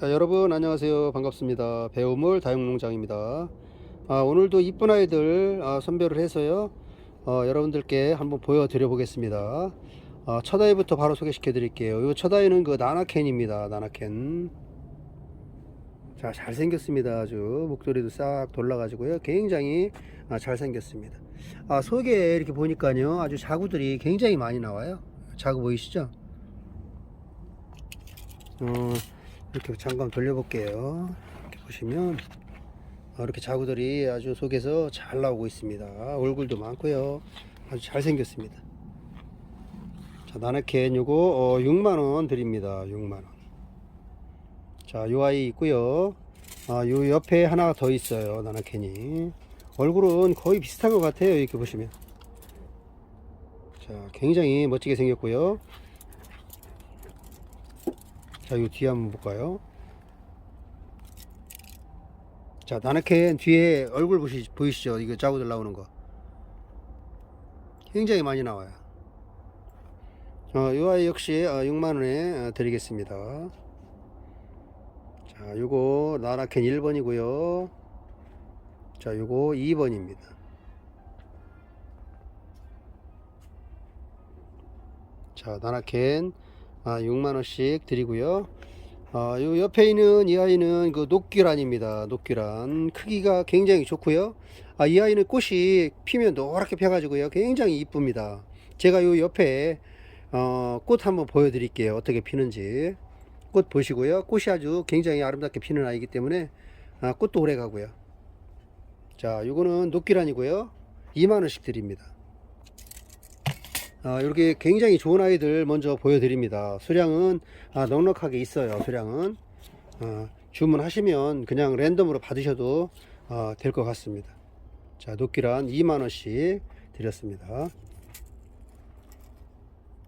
자, 여러분 안녕하세요. 반갑습니다. 배우물 다육농장입니다. 아, 오늘도 이쁜 아이들 아, 선별을 해서요 어, 여러분들께 한번 보여드려 보겠습니다. 아, 첫 아이부터 바로 소개시켜 드릴게요. 이첫 아이는 그 나나캔입니다. 나나캔. 자 잘생겼습니다. 아주 목도리도 싹 돌라 가지고요. 굉장히 아, 잘생겼습니다. 아, 속에 이렇게 보니까요 아주 자구들이 굉장히 많이 나와요. 자구 보이시죠? 어, 이렇게 잠깐 돌려볼게요. 이렇게 보시면 어, 이렇게 자구들이 아주 속에서 잘 나오고 있습니다. 얼굴도 많고요. 아주 잘생겼습니다. 자, 나나캔 요거 어, 6만원 드립니다. 6만원. 자, 요 아이 있고요. 아, 요 옆에 하나 더 있어요. 나나캔이. 얼굴은 거의 비슷한 것 같아요. 이렇게 보시면. 자, 굉장히 멋지게 생겼고요. 자, 이 뒤에 한번 볼까요? 자, 나나캔 뒤에 얼굴 보시, 보이시죠? 이거 자구들 나오는 거. 굉장히 많이 나와요. 어, 이 아이 역시 6만원에 드리겠습니다. 자, 요거 나나캔 1번이고요. 자, 요거 2번입니다. 자, 나나캔 아, 6만원씩 드리고요. 아, 요 옆에 있는 이 아이는 그 녹귀란입니다. 녹귀란. 크기가 굉장히 좋고요. 아, 이 아이는 꽃이 피면 노랗게 펴가지고요. 굉장히 이쁩니다. 제가 요 옆에, 어, 꽃 한번 보여드릴게요. 어떻게 피는지. 꽃 보시고요. 꽃이 아주 굉장히 아름답게 피는 아이기 때문에, 아, 꽃도 오래 가고요. 자, 요거는 녹귀란이고요. 2만원씩 드립니다. 아, 이렇게 굉장히 좋은 아이들 먼저 보여드립니다. 수량은 아, 넉넉하게 있어요. 수량은 아, 주문하시면 그냥 랜덤으로 받으셔도 아, 될것 같습니다. 자, 녹기란 2만 원씩 드렸습니다.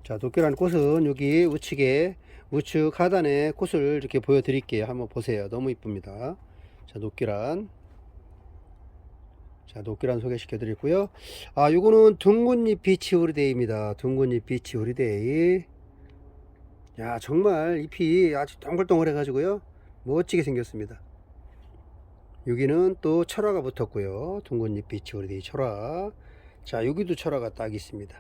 자, 녹기란 꽃은 여기 우측에 우측 하단에 꽃을 이렇게 보여드릴게요. 한번 보세요. 너무 이쁩니다. 자, 녹기란 자, 녹기란 소개시켜 드리고요. 아, 요거는 둥근잎 비치 오리데이입니다. 둥근잎 비치 오리데이. 야, 정말 잎이 아주 동글동글 해 가지고요. 멋지게 생겼습니다. 여기는 또 철화가 붙었고요. 둥근잎 비치 오리데이 철화. 자, 여기도 철화가 딱 있습니다.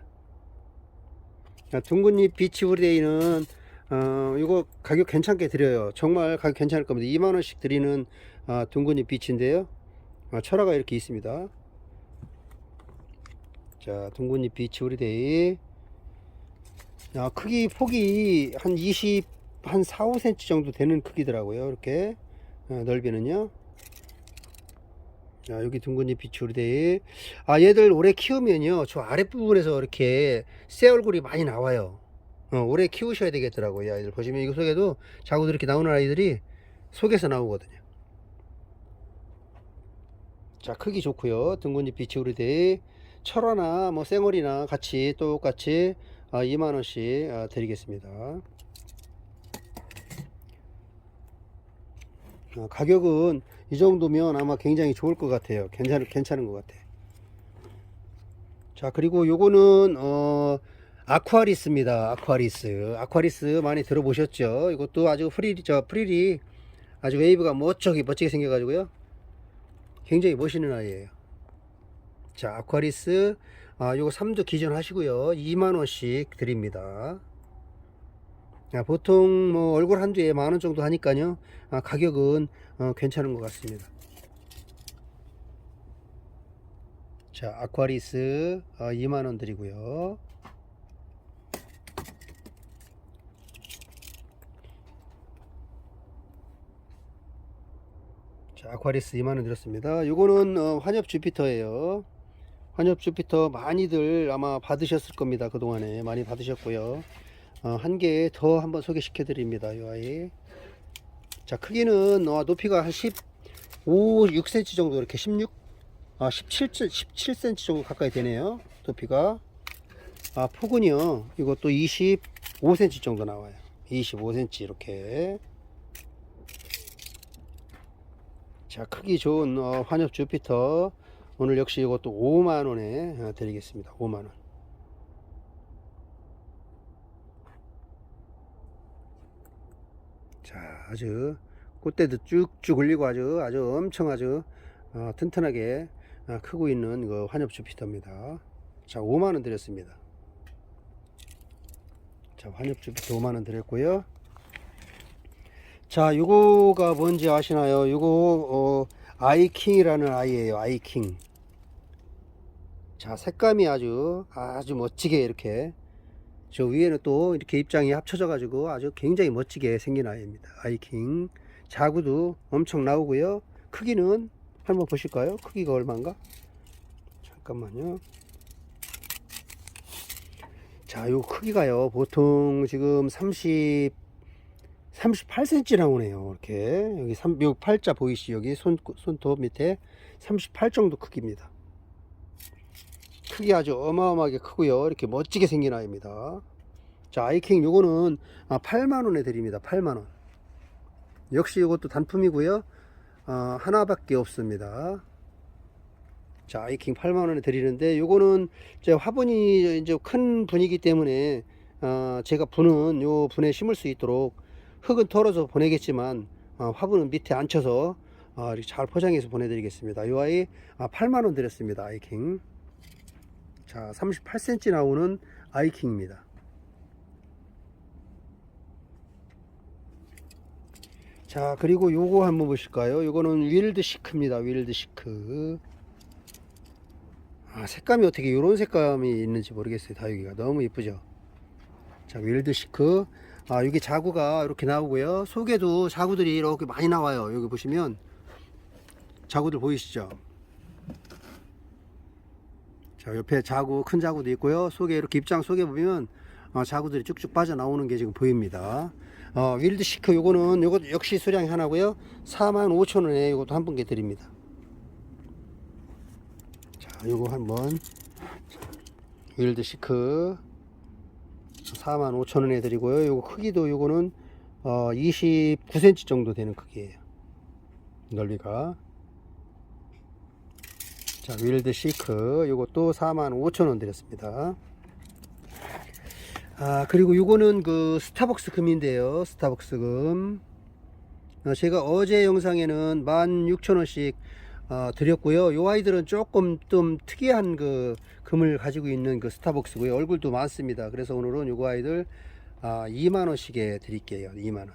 자, 둥근잎 비치 오리데이는 어, 이거 가격 괜찮게 드려요. 정말 가격 괜찮을 겁니다. 2만원씩 드리는 아, 둥근잎 비치인데요. 아, 철화가 이렇게 있습니다. 자, 둥근잎 비치 오리데이. 아, 크기 폭이 한 20, 한 4, 5cm 정도 되는 크기더라고요. 이렇게 아, 넓이는요. 자, 여기 둥근잎 비치 오리데이. 아, 얘들 오래 키우면요. 저 아랫부분에서 이렇게 새 얼굴이 많이 나와요. 어, 오래 키우셔야 되겠더라고요. 이 아이들 보시면 이거 속에도 자꾸 이렇게 나오는 아이들이 속에서 나오거든요. 자 크기 좋고요. 비치 오리데이 철화나 뭐 생얼이나 같이 똑같이 아, 2만원씩 아, 드리겠습니다. 아, 가격은 이 정도면 아마 굉장히 좋을 것 같아요. 괜찮, 괜찮은 것 같아. 자 그리고 요거는 어 아쿠아리스입니다. 아쿠아리스. 아쿠아리스 많이 들어보셨죠? 이것도 아주 프릴이 저 프릴이 아주 웨이브가 멋지게 멋지게 생겨 가지고요 굉장히 멋있는 아이예요. 자, 아쿠아리스 아, 요거 3주 기존 하시고요. 2만 원씩 드립니다. 아, 보통 뭐 얼굴 한 주에 만 원 정도 하니까요. 아, 가격은 어, 괜찮은 것 같습니다. 자, 아쿠아리스 아, 2만 원 드리고요. 아쿠아리스 2만원 들었습니다. 요거는 어, 환엽 주피터예요. 환엽 주피터 많이들 아마 받으셨을 겁니다. 그동안에 많이 받으셨고요. 어, 한 개 더 한번 소개시켜 드립니다. 요 아이. 자, 크기는 어, 높이가 한 15, 6cm 정도 이렇게 16, 아, 17, 17cm 정도 가까이 되네요. 높이가. 아, 폭은요. 이것도 25cm 정도 나와요. 25cm 이렇게. 자 크기 좋은 어, 환엽 주피터 오늘 역시 이것도 5만원에 어, 드리겠습니다 5만원 자 아주 꽃대도 쭉쭉 올리고 아주 아주 엄청 아주 어, 튼튼하게 어, 크고 있는 그 환엽 주 피터입니다. 자 5만원 드렸습니다. 자 환엽 주 피터 5만원 드렸고요. 자 요거가 뭔지 아시나요? 요거 어, 아이킹이라는 아이예요. 아이킹. 자 색감이 아주 아주 멋지게 이렇게 저 위에는 또 이렇게 입장이 합쳐져 가지고 아주 굉장히 멋지게 생긴 아이입니다 아이킹 자구도 엄청 나오고요 크기는 한번 보실까요 크기가 얼마인가 잠깐만요 자 요 크기가요 보통 지금 30 38cm 나오네요. 이렇게. 여기 3, 요 팔자 보이시 여기 손, 손톱 밑에 38 정도 크기입니다. 크기 아주 어마어마하게 크고요. 이렇게 멋지게 생긴 아이입니다. 자 아이킹 요거는 8만 원에 드립니다. 8만 원. 역시 이것도 단품이고요. 어, 하나밖에 없습니다. 자 아이킹 8만 원에 드리는데 요거는 이제 화분이 이제 큰 분이기 때문에 어, 제가 분은 요 분에 심을 수 있도록 흙은 털어서 보내겠지만 어, 화분은 밑에 앉혀서 어, 이렇게 잘 포장해서 보내드리겠습니다. 요 아이 8만 원 드렸습니다 아이킹. 자 38cm 나오는 아이킹입니다. 자 그리고 요거 한번 보실까요? 요거는 윌드 시크입니다 윌드 시크. 아 색감이 어떻게 요런 색감이 있는지 모르겠어요 다육이가. 너무 이쁘죠? 자 윌드 시크 아 여기 자구가 이렇게 나오고요. 속에도 자구들이 이렇게 많이 나와요. 여기 보시면. 자구들 보이시죠? 자 옆에 자구 큰 자구도 있고요. 속에 이렇게 입장 속에 보면 어, 자구들이 쭉쭉 빠져나오는 게 지금 보입니다. 어, 윌드 시크 요거는 요거 역시 수량이 하나고요. 45,000원에 요것도 한 분께 드립니다. 자 요거 한번. 윌드 시크 45,000원에 드리고요. 요거 크기도 요거는 어, 29cm 정도 되는 크기예요. 넓이가. 자 윌드 시크. 요것도 45,000원 드렸습니다. 아 그리고 요거는 그 스타벅스 금인데요. 스타벅스 금. 어, 제가 어제 영상에는 16,000원씩 어, 드렸고요. 요 아이들은 조금 좀 특이한 그 금을 가지고 있는 그 스타벅스고요. 얼굴도 많습니다. 그래서 오늘은 요거 아이들 아, 2만 원씩에 드릴게요. 2만 원.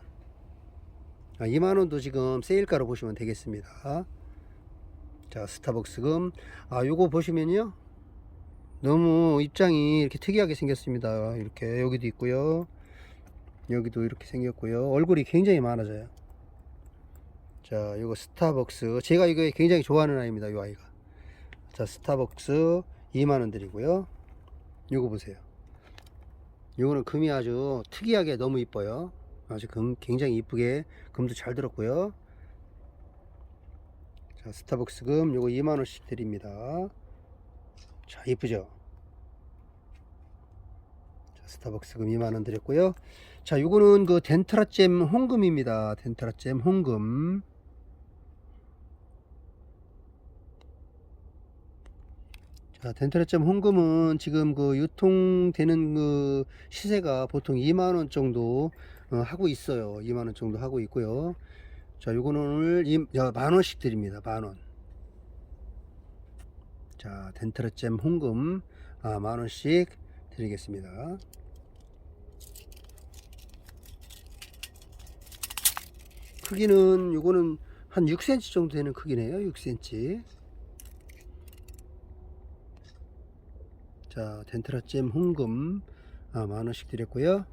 아, 2만 원도 지금 세일가로 보시면 되겠습니다. 자 스타벅스 금. 아 요거 보시면요. 너무 입장이 이렇게 특이하게 생겼습니다. 이렇게 여기도 있고요. 여기도 이렇게 생겼고요. 얼굴이 굉장히 많아져요 자 요거 스타벅스. 제가 이거 굉장히 좋아하는 아이입니다 이 아이가. 자 스타벅스 2만원 드리고요. 요거 보세요. 요거는 금이 아주 특이하게 너무 이뻐요. 아주 금 굉장히 이쁘게 금도 잘 들었고요. 자 스타벅스 금 요거 2만원씩 드립니다. 자 이쁘죠? 자, 스타벅스 금 2만원 드렸고요. 자 요거는 그 덴트라잼 홍금입니다. 덴트라잼 홍금 자 덴트라잼 홍금은 지금 그 유통되는 그 시세가 보통 2만원 정도 어, 하고 있어요. 2만원 정도 하고 있고요. 자 요거는 오늘 만원씩 드립니다. 만원. 자 덴트라잼 홍금 아, 만원씩 드리겠습니다. 크기는 요거는 한 6cm 정도 되는 크기네요. 6cm 자 덴트라잼 홍금 아, 만원씩 드렸고요.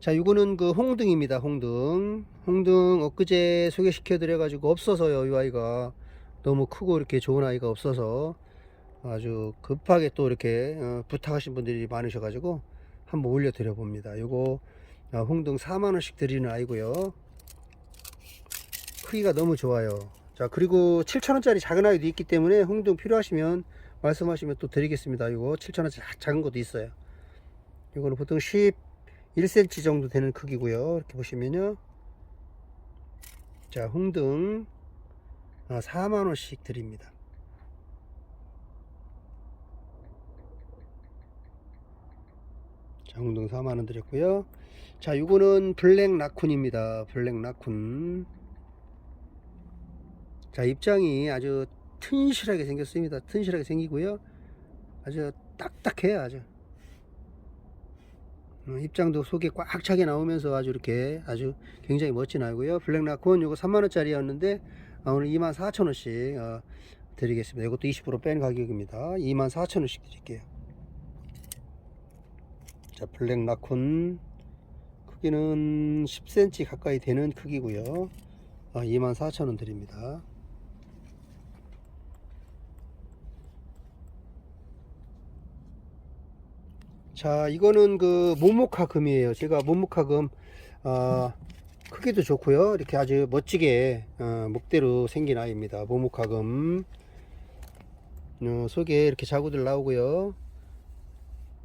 자 요거는 그 홍등입니다 홍등. 홍등 엊그제 소개시켜 드려 가지고 없어서요 이 아이가. 너무 크고 이렇게 좋은 아이가 없어서 아주 급하게 또 이렇게 어, 부탁하신 분들이 많으셔 가지고 한번 올려 드려 봅니다. 요거 아, 홍등 4만 원씩 드리는 아이고요. 크기가 너무 좋아요. 자 그리고 7천원짜리 작은 아이도 있기 때문에 홍등 필요하시면 말씀하시면 또 드리겠습니다. 이거 7천원짜리 작은 것도 있어요. 이거는 보통 11cm 정도 되는 크기고요. 이렇게 보시면요. 자 홍등 아, 4만원씩 드립니다. 자 홍등 4만원 드렸고요. 자 이거는 블랙 라쿤입니다. 블랙 라쿤. 자, 입장이 아주 튼실하게 생겼습니다. 튼실하게 생기고요. 아주 딱딱해요, 아주. 어, 입장도 속에 꽉 차게 나오면서 아주 이렇게 아주 굉장히 멋진 아이고요. 블랙라콘 요거 3만원짜리였는데 아, 오늘 24,000원씩 어, 드리겠습니다. 이것도 20%뺀 가격입니다. 24,000원씩 드릴게요. 자, 블랙라콘 크기는 10cm 가까이 되는 크기고요. 아, 24,000원 드립니다. 자, 이거는 그 모모카 금이에요. 제가 모모카 금, 어, 크기도 좋고요. 이렇게 아주 멋지게, 어, 목대로 생긴 아이입니다. 모모카 금. 어, 속에 이렇게 자구들 나오고요.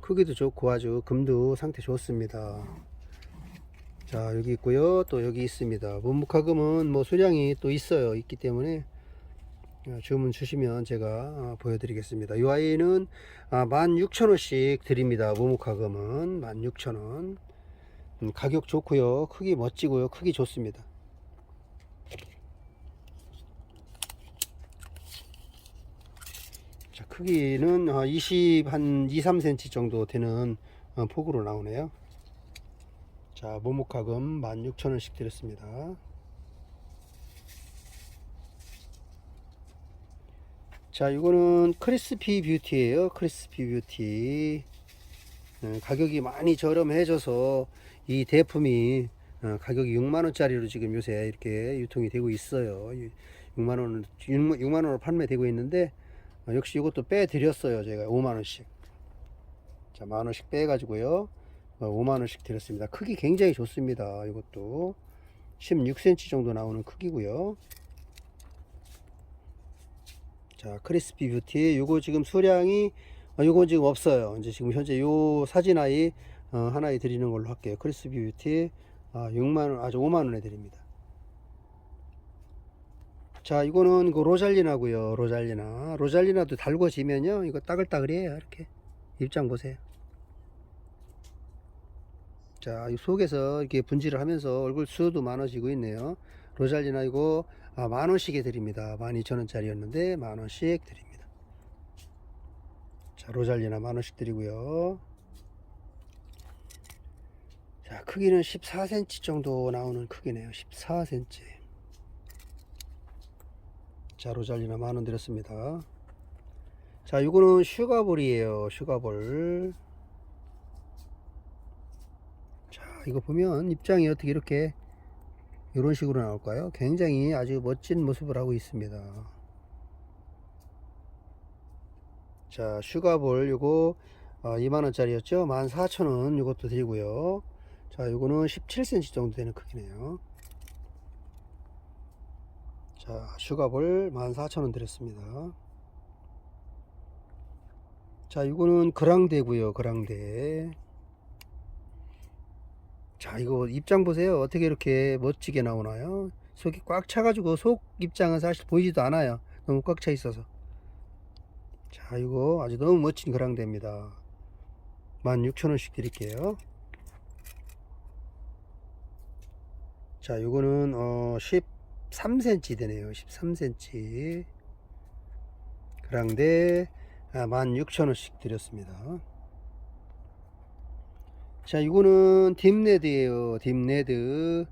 크기도 좋고 아주 금도 상태 좋습니다. 자, 여기 있고요. 또 여기 있습니다. 모모카 금은 뭐 수량이 또 있어요. 있기 때문에 어, 주문 주시면 제가 어, 보여드리겠습니다. 이 아이는 아, 16,000원씩 드립니다. 모모카금은 16,000원. 음, 가격 좋고요. 크기 멋지고요. 크기 좋습니다. 자, 크기는 어, 20, 한 2, 3cm 정도 되는 어, 폭으로 나오네요. 자, 모모카금 16,000원씩 드렸습니다. 자, 이거는 크리스피 뷰티예요. 크리스피 뷰티. 어, 가격이 많이 저렴해져서 이 제품이 어, 가격이 6만 원짜리로 지금 요새 이렇게 유통이 되고 있어요. 6만 원, 6만 원으로 판매되고 있는데 어, 역시 이것도 빼 드렸어요. 제가 5만 원씩. 자, 만 원씩 빼 가지고요. 5만 원씩 드렸습니다. 크기 굉장히 좋습니다. 이것도 16cm 정도 나오는 크기고요. 자, 크리스피 뷰티. 요거 지금 수량이, 어, 요건 지금 없어요. 이제 지금 현재 요 사진 아이, 어, 하나에 드리는 걸로 할게요. 크리스피 뷰티. 아, 6만원, 아주 5만원에 드립니다. 자, 이거는 그 로잘리나고요 로잘리나. 로잘리나도 달궈지면요. 이거 따글따글해요. 이렇게. 입장 보세요. 자, 이 속에서 이렇게 분질을 하면서 얼굴 수도 많아지고 있네요. 로잘리나 이거 아, 만 원씩에 드립니다. 12,000원짜리였는데 만 원씩 드립니다. 자, 로잘리나 만 원씩 드리고요. 자, 크기는 14cm 정도 나오는 크기네요. 14cm. 자, 로잘리나 만원 드렸습니다. 자, 이거는 슈가볼이에요. 슈가볼. 자, 이거 보면 입장이 어떻게 이렇게 이런 식으로 나올까요? 굉장히 아주 멋진 모습을 하고 있습니다. 자, 슈가볼 요거 어, 2만원짜리였죠? 14,000원 요것도 드리고요. 자, 요거는 17cm 정도 되는 크기네요. 자, 슈가볼 14,000원 드렸습니다. 자, 이거는 그랑대고요. 그랑대. 자, 이거 입장 보세요. 어떻게 이렇게 멋지게 나오나요? 속이 꽉 차가지고 속 입장은 사실 보이지도 않아요. 너무 꽉 차 있어서. 자, 이거 아주 너무 멋진 그랑대입니다. 16,000원씩 드릴게요. 자, 이거는 어 13cm 되네요. 13cm. 그랑대 아, 16,000원씩 드렸습니다. 자, 이거는 딥레드예요. 딥레드.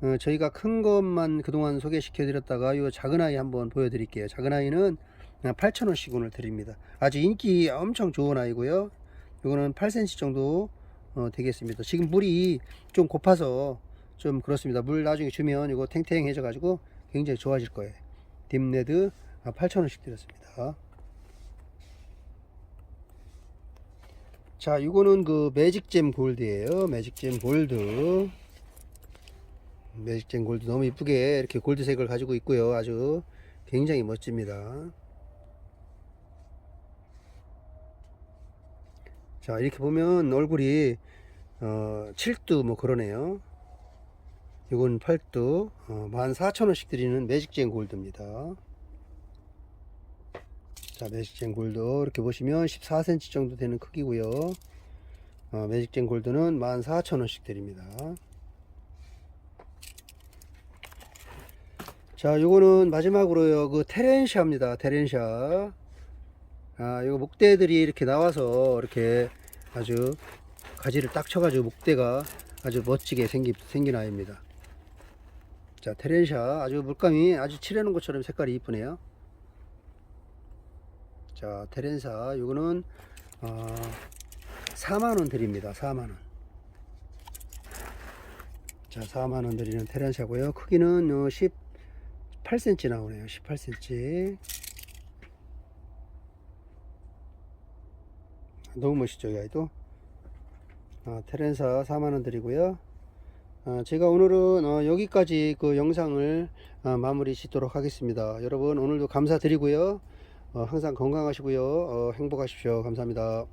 어, 저희가 큰 것만 그동안 소개시켜 드렸다가 이 작은 아이 한번 보여 드릴게요. 작은 아이는 8,000원씩 오늘 드립니다. 아주 인기 엄청 좋은 아이고요. 이거는 8cm 정도 어, 되겠습니다. 지금 물이 좀 고파서 좀 그렇습니다. 물 나중에 주면 이거 탱탱해져 가지고 굉장히 좋아질 거예요. 딥레드 8,000원씩 드렸습니다. 자, 이거는 그 매직잼 골드예요. 매직잼 골드. 매직잼 골드 너무 이쁘게 이렇게 골드색을 가지고 있고요. 아주 굉장히 멋집니다. 자, 이렇게 보면 얼굴이 어, 7두 뭐 그러네요. 이건 8두 어, 14,000원씩 드리는 매직잼 골드입니다. 자, 매직젠 골드 이렇게 보시면 14cm 정도 되는 크기고요. 어, 매직젠 골드는 14,000원씩 드립니다. 자, 요거는 마지막으로요. 그 테렌샤입니다. 테렌샤. 아, 요거 목대들이 이렇게 나와서 이렇게 아주 가지를 딱 쳐가지고 목대가 아주 멋지게 생긴, 생긴 아이입니다. 자, 테렌샤. 아주 물감이 아주 칠해놓은 것처럼 색깔이 이쁘네요. 자, 테렌사. 요거는, 어, 4만원 드립니다. 4만원. 자, 4만원 드리는 테렌샤고요 크기는 어, 18cm 나오네요. 18cm. 너무 멋있죠, 이 아이도. 아, 테렌사 4만원 드리고요. 아, 제가 오늘은 어, 여기까지 그 영상을 아, 마무리 짓도록 하겠습니다. 여러분 오늘도 감사드리고요. 어, 항상 건강하시고요. 어, 행복하십시오. 감사합니다.